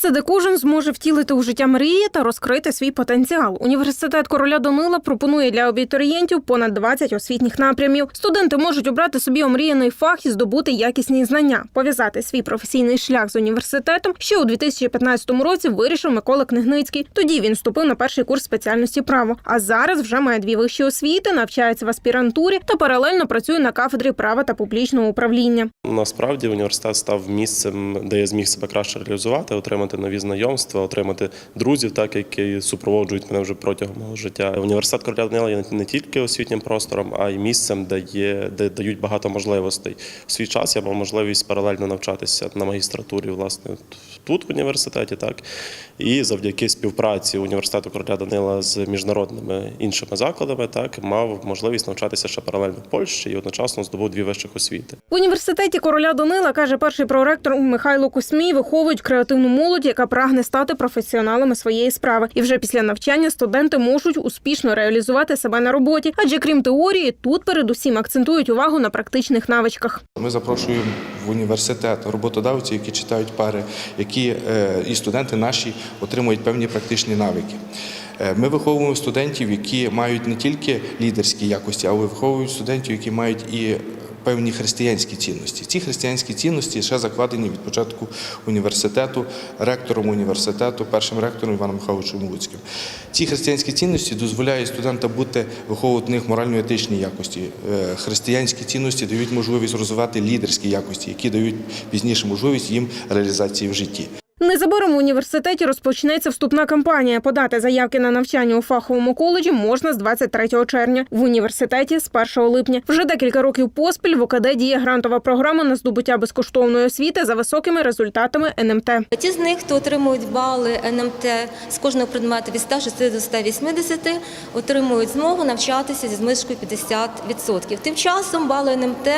Місце, де кожен зможе втілити у життя мрії та розкрити свій потенціал. Університет короля Данила пропонує для абітурієнтів понад 20 освітніх напрямів. Студенти можуть обрати собі омріяний фах і здобути якісні знання. Пов'язати свій професійний шлях з університетом ще у 2015 році вирішив Микола Книгницький. Тоді він вступив на перший курс спеціальності право. А зараз вже має дві вищі освіти, навчається в аспірантурі та паралельно працює на кафедрі права та публічного управління. Насправді університет став місцем, де я зміг себе краще реалізувати, отримати нові знайомства, отримати друзів, так які супроводжують мене вже протягом мого життя. Університет Короля Данила є не тільки освітнім простором, а й місцем, де є де дають багато можливостей. В свій час я мав можливість паралельно навчатися на магістратурі, власне, тут в університеті, так і завдяки співпраці університету Короля Данила з міжнародними іншими закладами, так мав можливість навчатися ще паралельно в Польщі і одночасно здобув дві вищих освіти. В університеті короля Данила каже перший проректор Михайло Кусмій, виховують креативну молодь, яка прагне стати професіоналами своєї справи. І вже після навчання студенти можуть успішно реалізувати себе на роботі. Адже крім теорії, тут передусім акцентують увагу на практичних навичках. Ми запрошуємо в університет роботодавців, які читають пари, які е, і студенти наші отримують певні практичні навики. Е, Ми виховуємо студентів, які мають не тільки лідерські якості, а виховують студентів, які мають і певні християнські цінності. Ці християнські цінності ще закладені від початку університету, ректором університету, першим ректором Іваном Михайловичем Луцьким. Ці християнські цінності дозволяють студентам бути виховувати в них морально-етичні якості. Е, Християнські цінності дають можливість розвивати лідерські якості, які дають пізніше можливість їм реалізації в житті. Незабаром в університеті розпочнеться вступна кампанія. Подати заявки на навчання у фаховому коледжі можна з 23 червня. В університеті з 1 липня. Вже декілька років поспіль в ОКД діє грантова програма на здобуття безкоштовної освіти за високими результатами НМТ. Ті з них, хто отримують бали НМТ з кожного предмету від 160 до 180, отримують змогу навчатися зі знижкою 50%. Тим часом бали НМТ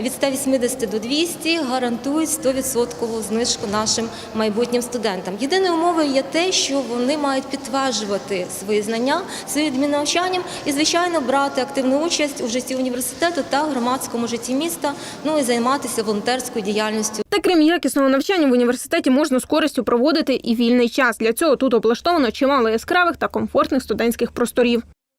від 180 до 200 гарантують 100% знижку нашим майбутнім студентам. Єдиною умовою є те, що вони мають підтверджувати свої знання, свої навчанням і, звичайно, брати активну участь у житті університету та громадському житті міста, ну і займатися волонтерською діяльністю. Та крім якісного навчання в університеті можна з користю проводити і вільний час. Для цього тут облаштовано чимало яскравих та комфортних студентських просторів.